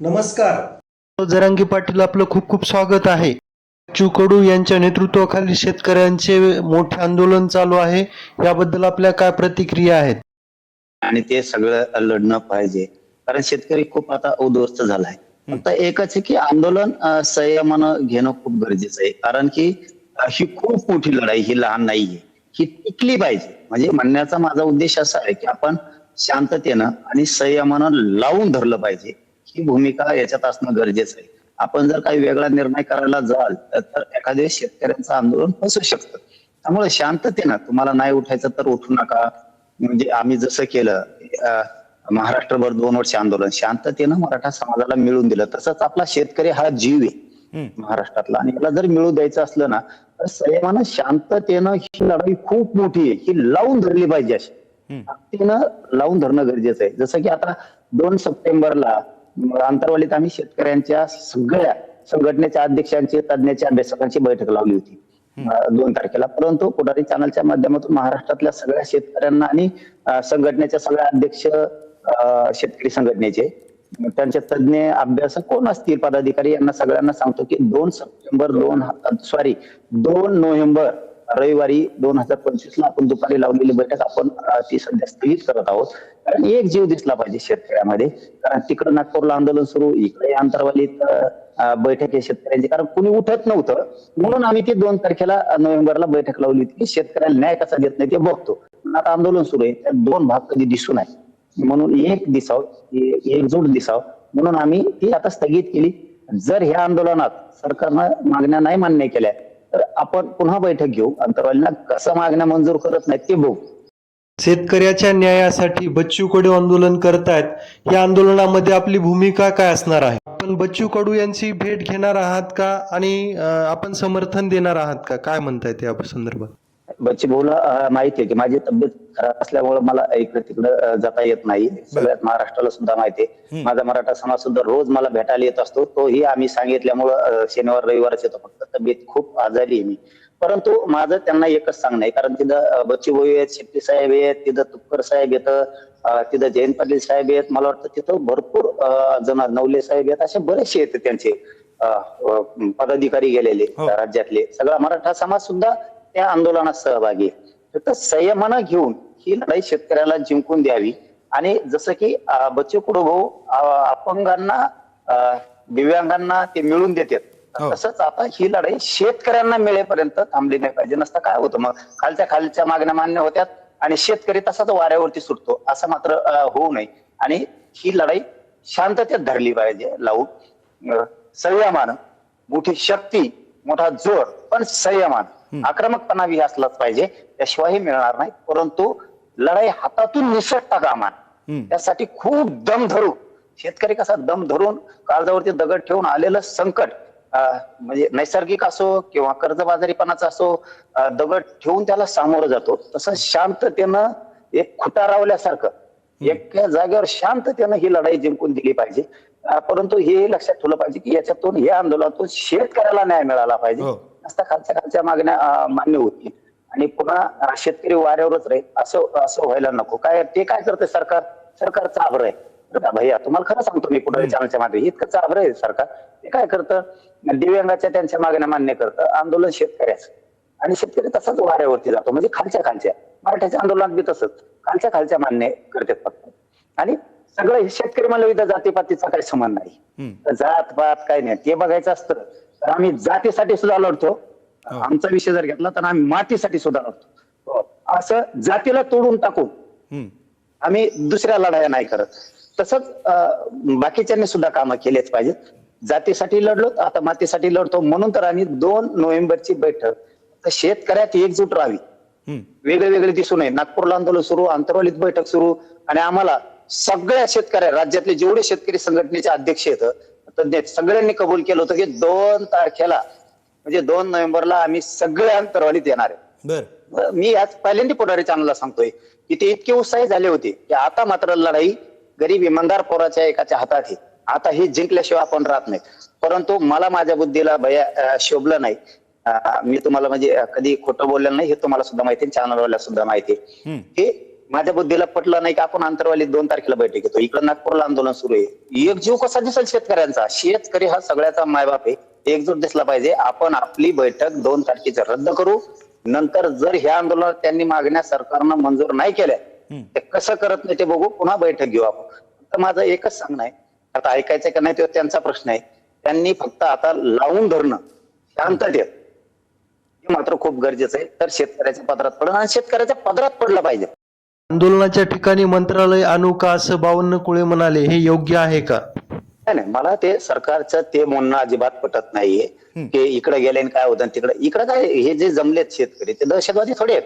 नमस्कार. जरांगी पाटील आपलं खूप खूप स्वागत आहे. बच्चू कडू यांच्या नेतृत्वाखाली शेतकऱ्यांचे मोठे आंदोलन चालू आहे. याबद्दल आपल्या काय प्रतिक्रिया आहेत? आणि ते सगळं लढणं पाहिजे. कारण शेतकरी खूप आता उद्ध्वस्त झालाय. फक्त एकच आहे की आंदोलन संयमानं घेणं खूप गरजेचं आहे. कारण की अं, ही खूप मोठी लढाई ही लहान नाहीये. ही टिकली पाहिजे. म्हणजे म्हणण्याचा माझा उद्देश असा आहे की आपण शांततेनं आणि संयमानं लावून धरलं पाहिजे. ही भूमिका याच्यात असणं गरजेचं आहे. आपण जर काही वेगळा निर्णय करायला जाल तर एखाद्या शेतकऱ्यांचं आंदोलन फसू शकतं. त्यामुळे शांततेनं तुम्हाला नाही उठायचं तर उठू नका. म्हणजे आम्ही जसं केलं महाराष्ट्रभर दोन वर्ष आंदोलन शांततेनं मराठा समाजाला मिळून दिलं. तसंच आपला शेतकरी हा जीव आहे महाराष्ट्रातला. आणि याला जर मिळू द्यायचं असलं ना तर संयमानं शांततेनं ही लढाई खूप मोठी आहे. ही लावून धरली पाहिजे अशी. लावून धरणं गरजेचं आहे. जसं की आता दोन सप्टेंबरला अंतरवालीत आम्ही शेतकऱ्यांच्या सगळ्या संघटनेच्या अध्यक्षांची तज्ञाच्या अभ्यासकांची बैठक लावली होती. दोन तारखेला. परंतु पुढारी चॅनलच्या माध्यमातून महाराष्ट्रातल्या सगळ्या शेतकऱ्यांना आणि संघटनेच्या सगळ्या अध्यक्ष अं, शेतकरी संघटनेचे त्यांचे तज्ञ अभ्यासक कोण असतील? पदाधिकारी यांना सगळ्यांना सांगतो की दोन सप्टेंबर दोन सॉरी दोन नोव्हेंबर रविवारी दोन हजार पंचवीस ला आपण दुपारी लावलेली बैठक आपण ती सध्या स्थगित करत आहोत. कारण एक जीव दिसला पाहिजे शेतकऱ्यामध्ये. कारण तिकडे नागपूरला आंदोलन सुरू इकडे अंतरवालीत बैठक आहे शेतकऱ्यांची. कारण कुणी उठत नव्हतं. म्हणून आम्ही ती दोन तारखेला नोव्हेंबरला बैठक लावली होती शेतकऱ्याला न्याय कसा देत नाही ते बघतो. आता आंदोलन सुरू आहे. त्यात दोन भाग कधी दिसू नये म्हणून एक दिसाव एकजूट दिसाव. म्हणून आम्ही ती आता स्थगित केली. जर ह्या आंदोलनात सरकारनं मागण्या नाही मान्य केल्या तर आपण पुन्हा बैठक घेऊ. अंतरवालीला कसं मागण्या मंजूर करत नाही ते बघू. शेतकऱ्याच्या न्यायासाठी बच्चू कडू आंदोलन करतायत. या आंदोलनामध्ये आपली भूमिका काय असणार आहे? आपण बच्चू कडू यांची भेट घेणार आहात का? आणि आपण समर्थन देणार आहात का? काय म्हणतायत त्या संदर्भात? बच्ची भाऊला माहिती आहे की माझी तब्येत खराब असल्यामुळे मला इकडे तिकडे जाता येत नाही. सगळ्यात महाराष्ट्राला सुद्धा माहिती आहे. माझा मराठा समाज सुद्धा रोज मला भेटायला येत असतो. तोही आम्ही सांगितल्यामुळं शनिवार रविवारच येतो. फक्त तब्येत खूप आजारी आहे मी. परंतु माझं त्यांना एकच सांगणं आहे. कारण तिथं बच्ची भाऊ आहेत शेट्टी साहेब आहेत तिथं तुपकर साहेब येतं तिथं जयंत पाटील साहेब आहेत. मला वाटतं तिथं भरपूर जण नवले साहेब आहेत. असे बरेचसे आहेत त्यांचे पदाधिकारी गेलेले राज्यातले. सगळा मराठा समाज सुद्धा त्या आंदोलनात सहभागी. फक्त संयमानं घेऊन ही लढाई शेतकऱ्याला जिंकून द्यावी. आणि जसं की बच्चू कडू भाऊ अपंगांना दिव्यांगांना ते मिळून देतात. तसंच आता ही लढाई शेतकऱ्यांना मिळेपर्यंत थांबली नाही पाहिजे. नसतं काय होतं मग? खालच्या खालच्या मागण्या मान्य होत्यात आणि शेतकरी तसाच वाऱ्यावरती सुटतो. असं मात्र होऊ नये. आणि ही लढाई शांततेत धरली पाहिजे लावून. संयमानं. मोठी शक्ती मोठा जोर पण संयमान. आक्रमकपणा बी असलाच पाहिजे त्याशिवाय हे मिळणार नाही. परंतु लढाई हातातून निसटता कामा. त्यासाठी खूप दम धरू. शेतकरी कसा दम धरून काळजावरती दगड ठेवून आलेलं संकट म्हणजे नैसर्गिक असो किंवा कर्जबाजारीपणाचा असो दगड ठेवून त्याला सामोरं जातो. तसं शांततेनं एक खुटा रावल्यासारखं एका जागेवर शांततेनं ही लढाई जिंकून दिली पाहिजे. परंतु हे लक्षात ठेवलं पाहिजे की याच्यातून या आंदोलनातून शेतकऱ्याला न्याय मिळाला पाहिजे. असता खालच्या खालच्या मागण्या मान्य होतील आणि पुन्हा शेतकरी वाऱ्यावरच राहील असं असं व्हायला नको. काय ते काय करते सरकार? सरकार चाभर आहे. भैया? तुम्हाला खरं सांगतो मी पुढे चॅनलच्या मागे. इतकं चाभर आहे सरकार. ते काय करतं? दिव्यांगाच्या त्यांच्या मागण्या मान्य करतं. आंदोलन शेतकऱ्याचं. आणि शेतकरी तसाच वाऱ्यावरती जातो. म्हणजे खालच्या खालच्या. मराठ्याच्या आंदोलनात बी तसंच. खालच्या खालच्या मान्य करतात फक्त. आणि सगळं हे शेतकरी मला इथं जातीपातीचा काही संबंध नाही. जात पात काही नाही. ते बघायचं असतं. तर आम्ही जातीसाठी सुद्धा लढतो. आमचा विषय जर घेतला तर आम्ही मातीसाठी सुद्धा लढतो. हो. असं जातीला तोडून टाकून आम्ही दुसऱ्या लढाया नाही करत. तसंच बाकीच्यांनी सुद्धा कामं केलेच पाहिजेत. जातीसाठी लढलो आता मातीसाठी लढतो. म्हणून तर आम्ही दोन नोव्हेंबरची बैठक. तर शेतकऱ्यात एकजूट राहावी वेगळे वेगळे दिसू नये. नागपूरला आंदोलन सुरू आंतरवालीत बैठक सुरू. आणि आम्हाला सगळ्या शेतकऱ्या राज्यातले जेवढे शेतकरी संघटनेचे अध्यक्ष आहेत तज्ञ सगळ्यांनी कबूल केलं होतं की दोन तारखेला म्हणजे दोन नोव्हेंबरला आम्ही सगळे अंतरवालीत येणार आहे. मी आज पहिल्यांदा पुढारी चॅनलला सांगतोय की ते इतके उत्साही झाले होते की आता मात्र लढाई गरीब इमानदार पोराच्या एकाच्या हातात आहे. आता हे जिंकल्याशिवाय आपण राहत नाही. परंतु मला माझ्या बुद्धीला भया शोभलं नाही. मी तुम्हाला म्हणजे कधी खोटं बोललेलं नाही हे तुम्हाला सुद्धा माहिती चॅनलवाल्या सुद्धा माहिती आहे. हे माझ्या बुद्धीला पटलं नाही की आपण आंतरवाली दोन तारखेला बैठक घेतो. इकडे नागपूरला आंदोलन सुरू आहे. एक जीव कसा दिसेल शेतकऱ्यांचा? शेतकरी हा सगळ्याचा मायबाप आहे. एकजूट दिसला पाहिजे. आपण आपली बैठक दोन तारखेची रद्द करू. नंतर जर ह्या आंदोलनात त्यांनी मागण्या सरकारनं मंजूर नाही केल्या ते कसं करत नाही ते बघू. पुन्हा बैठक घेऊ आपण. तर माझं एकच सांगणं आहे. आता ऐकायचं का नाही तो त्यांचा प्रश्न आहे. त्यांनी फक्त आता लावून धरणं. शांततेत हे मात्र खूप गरजेचं आहे. तर शेतकऱ्याच्या पदरात पडणं आणि शेतकऱ्याच्या पदरात पडलं पाहिजे. आंदोलनाच्या ठिकाणी मंत्रालय आणू का असं बावन्न कुळे म्हणाले हे योग्य आहे का? नाही नाही मला ते सरकारचं ते म्हणणं अजिबात पटत नाहीये. की इकडे गेले काय होतं तिकडे इकडे काय हे जे जमलेत शेतकरी ते दहशतवादी थोडे आहेत.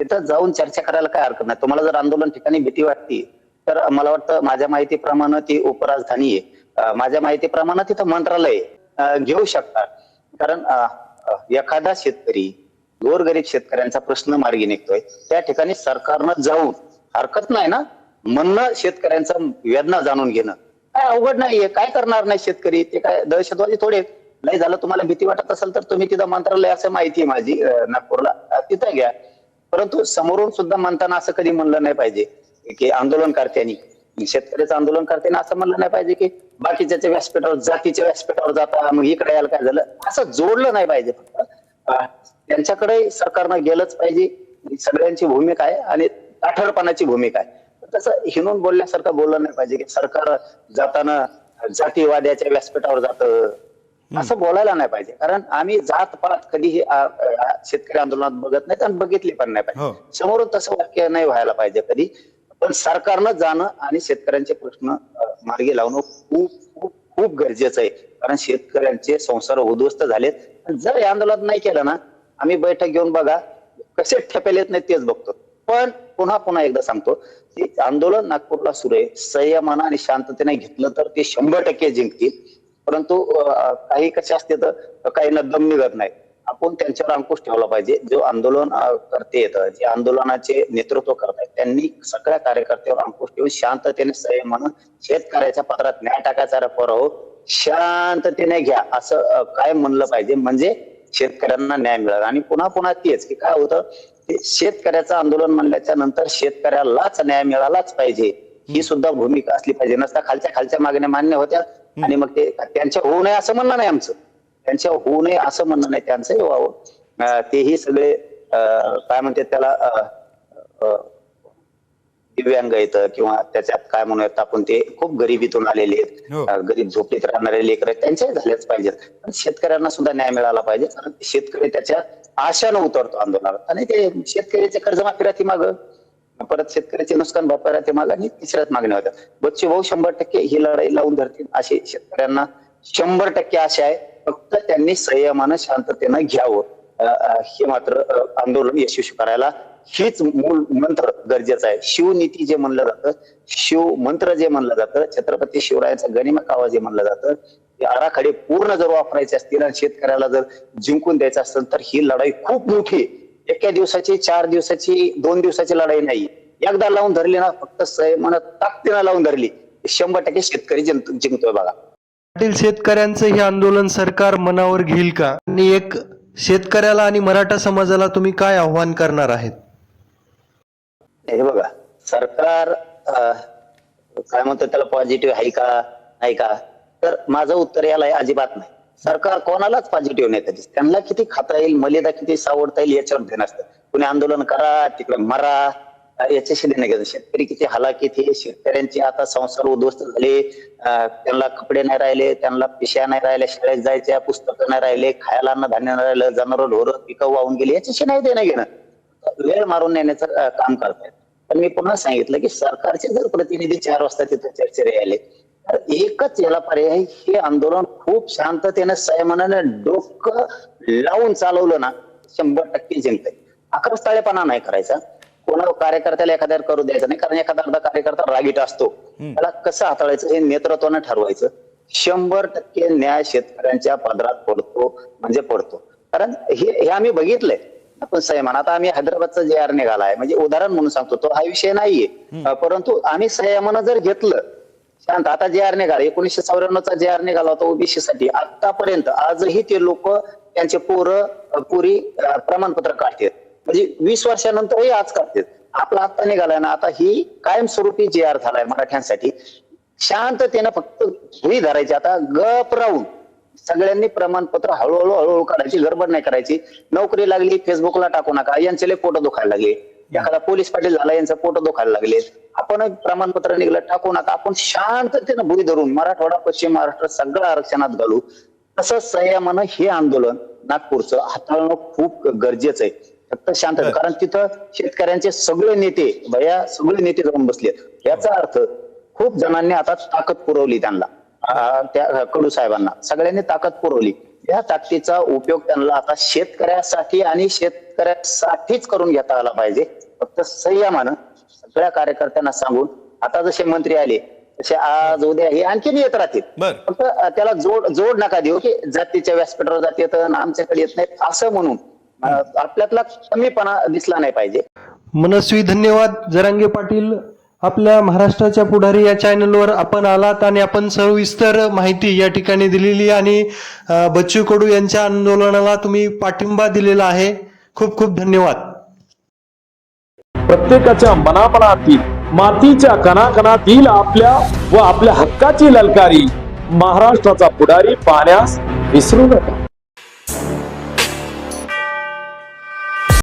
तिथं जाऊन चर्चा करायला काय हरकत नाही. तुम्हाला जर आंदोलन ठिकाणी भीती वाटते तर मला वाटतं माझ्या माहितीप्रमाणे ती उपराजधानी आहे. माझ्या माहितीप्रमाणे तिथं मंत्रालय घेऊ शकतात. कारण एखादा शेतकरी गोरगरीब शेतकऱ्यांचा प्रश्न मार्गी निघतोय. त्या ठिकाणी सरकारनं जाऊन हरकत नाही ना? म्हणणं शेतकऱ्यांचा वेदना जाणून घेणं. काय अवघड नाहीये. काय करणार नाही शेतकरी? ते काय दहशतवादी थोडे नाही लय झालं तुम्हाला भीती वाटत असेल तर तुम्ही तिथं मंत्रालय असं माहिती आहे माझी नागपूरला. तिथं घ्या. परंतु समोरून सुद्धा म्हणताना असं कधी म्हणलं नाही पाहिजे की आंदोलनकर्त्यांनी शेतकऱ्याचं आंदोलनकर्त्यांनी असं म्हणलं नाही पाहिजे की बाकीच्या व्यासपीठावर जातीच्या व्यासपीठावर जाता मग इकडे यायला काय झालं? असं जोडलं नाही पाहिजे फक्त. त्यांच्याकडे सरकारनं गेलंच पाहिजे. सगळ्यांची भूमिका आहे आणि ताठरपणाची भूमिका आहे. तसं हिनून बोलण्यासारखं बोललं नाही पाहिजे की सरकार जाताना जातीवाद्याच्या व्यासपीठावर जातं. असं बोलायला नाही पाहिजे. कारण आम्ही जात पात कधीही शेतकरी आंदोलनात बघत नाही आणि बघितली पण नाही हो. पाहिजे समोरून तसं वाक्य नाही व्हायला पाहिजे कधी. पण सरकारनं जाणं आणि शेतकऱ्यांचे प्रश्न मार्गी लावणं खूप खूप खूप गरजेचं आहे. कारण शेतकऱ्यांचे संसार उद्ध्वस्त झालेत. जर या आंदोलनात नाही केलं ना आम्ही बैठक घेऊन बघा कसे ठेपेल येत नाही तेच बघतो. पण पुन्हा पुन्हा एकदा सांगतो की आंदोलन नागपूरला सुरू आहे. संयमानं आणि शांततेने घेतलं तर ते शंभर टक्के जिंकतील. परंतु काही कसे असते तर काहींना दम निघत नाही. आपण त्यांच्यावर अंकुश ठेवला पाहिजे. जो आंदोलन करते येतं जे आंदोलनाचे नेतृत्व करतायत त्यांनी सगळ्या कार्यकर्त्यावर अंकुश ठेवून शांततेने संयमानं शेतकऱ्याच्या पत्रात न्याय टाकायचा रफर हो शांततेने घ्या असं काय म्हणलं पाहिजे. म्हणजे शेतकऱ्यांना न्याय मिळाला. आणि पुन्हा पुन्हा तेच की काय होतं ते शेतकऱ्याचं आंदोलन म्हणल्याच्या नंतर शेतकऱ्यालाच न्याय मिळालाच पाहिजे. ही सुद्धा भूमिका असली पाहिजे. नसता खालच्या खालच्या मागण्या मान्य होत्या आणि मग ते त्यांच्या होऊ नये असं म्हणणं नाही आमचं. त्यांच्या होऊ नये असं म्हणणं नाही त्यांचंही व्हावं. तेही सगळे काय म्हणते त्याला अं, दिव्यांग येतं किंवा त्याच्यात काय म्हणूयात आपण ते खूप गरिबीतून आलेले आहेत. हो. गरीब झोपडीत राहणारे लेकर आहेत त्यांच्याही झालेच पाहिजेत. शेतकऱ्यांना सुद्धा न्याय मिळाला पाहिजे कारण शेतकरी त्याच्या आशानं उतरतो आंदोलनात आणि ते शेतकऱ्याचे कर्जमाफी राहते माग परत शेतकऱ्याचे नुकसान भरपाई राहते माग आणि तिसऱ्याच मागण्या होत्या. बच्चे भाऊ शंभर टक्के ही लढाई लावून धरतील अशी शेतकऱ्यांना शंभर टक्के आशा आहे. फक्त त्यांनी संयमानं शांततेनं घ्यावं. हे मात्र आंदोलन यशस्वी करायला हीच मूळ मंत्र गरजेचं आहे. शिवनीती जे म्हणलं जातं शिव मंत्र जे म्हणलं जातं छत्रपती शिवरायांचा गणिमा कावा जे म्हणलं जातं ते आराखडे पूर्ण जर वापरायचे असतील आणि शेतकऱ्याला जर जिंकून द्यायचं असेल तर ही लढाई खूप मोठी एका दिवसाची चार दिवसाची दोन दिवसाची लढाई नाही. एकदा लावून धरली ना फक्त संयमानं ताकदीनं लावून धरली. शंभर टक्के शेतकरी जिंकतोय बघा. पाटील शेतकऱ्यांचं हे आंदोलन सरकार मनावर घेईल का? आणि एक शेतकऱ्याला आणि मराठा समाजाला तुम्ही काय आव्हान करणार आहेत? हे बघा सरकार काय म्हणतो त्याला पॉझिटिव्ह आहे का नाही का? तर माझं उत्तर याला आहे, अजिबात नाही. सरकार कोणालाच पॉझिटिव्ह नाही त्याची त्यांना किती खाता येईल मर्यादा किती सावडता येईल याच्यावर ध्यान असतं. कुणी आंदोलन करा तिकडे मरा याच्याशी देणं घेणं. शेतकरी किती हलाखीत हे शेतकऱ्यांचे आता संसार उद्ध्वस्त झाले. त्यांना कपडे नाही राहिले त्यांना पिशा नाही राहिल्या शाळेत जायच्या पुस्तकं नाही राहिले खायला अन्न धान्य नाही राहिलं जनावर ढोरं पिकं वाहून गेली याच्याशी नाही देणं घेणं. वेळ मारून नेण्याचं काम करतायत. पण मी पुन्हा सांगितलं की सरकारचे जर प्रतिनिधी चार वाजता तिथे चर्चेला यायले तर एकच याला पर्याय हे आंदोलन खूप शांततेने संयमानाने डोकं लावून चालवलं ना शंभर टक्के जिंकतंय. आक्रस्ताळेपणा नाही करायचा. कोणा कार्यकर्त्याला एखाद्यावर करू द्यायचं नाही कारण एखादा अर्धा कार्यकर्ता रागीट असतो. त्याला कसं हाताळायचं हे नेतृत्वानं ठरवायचं. शंभर टक्के न्याय शेतकऱ्यांच्या पदरात पडतो म्हणजे पडतो. कारण हे हे आम्ही बघितलंय. आपण संयमान आता आम्ही हैदराबादचा जे आर निघालाय. म्हणजे उदाहरण म्हणून सांगतो तो हा विषय नाहीये. परंतु आम्ही संयमानं जर घेतलं शांत आता जे आर निघाला. एकोणीशे चौऱ्याण्णवचा जे आर निघाला होता ओबीसी साठी आतापर्यंत आजही ते लोक त्यांचे पोरं पुरी प्रमाणपत्र काढतात. म्हणजे वीस वर्षानंतरही आज करतात आपला आता निघालाय ना आता ही कायमस्वरूपी जी आर झालाय मराठ्यांसाठी. शांततेनं फक्त घरी धरायची. आता गप राहून सगळ्यांनी प्रमाणपत्र हळूहळू हळूहळू काढायची गडबड नाही करायची. नोकरी लागली फेसबुकला टाकू नका यांचे पोट दुखायला लागले. एखादा पोलीस पाटील झाला यांचं पोट दुखायला लागले. आपण प्रमाणपत्र निघलं टाकू नका. आपण शांततेनं भुई धरून मराठवाडा पश्चिम महाराष्ट्र सगळं आरक्षणात घालू. तसं संयमानं हे आंदोलन नागपूरचं हाताळणं खूप गरजेचं आहे. फक्त शांत. कारण तिथं शेतकऱ्यांचे सगळे नेते भया सगळे नेते जाऊन बसले याचा अर्थ खूप जणांनी आता ताकद पुरवली त्यांना. त्या कडू साहेबांना. सगळ्यांनी ताकद पुरवली. या ताकदीचा उपयोग त्यांना आता शेतकऱ्यासाठी आणि शेतकऱ्यासाठीच करून घेता आला पाहिजे. फक्त संयमानं सगळ्या कार्यकर्त्यांना सांगून आता जसे मंत्री आले तसे आज उद्या हे आणखीन येत राहतील. फक्त त्याला जोड जोड नका देऊ की जातीच्या व्यासपीठावर जात येतं आणि आमच्याकडे येत नाही असं म्हणून. आपल्यातला कमीपणा दिसला नाही पाहिजे. मनस्वी धन्यवाद. जरांगे पाटील आपल्या महाराष्ट्राच्या पुढारी या चॅनलवर आपण आलात आणि आपण सविस्तर माहिती या ठिकाणी दिलेली आणि बच्चू कडू यांच्या आंदोलनाला तुम्ही पाठिंबा दिलेला आहे. खूप खूप धन्यवाद. प्रत्येकाच्या मनापणातील मातीच्या कणाकणातील आपल्या व आपल्या हक्काची ललकारी महाराष्ट्राचा पुढारी पाहण्यास विसरू नका.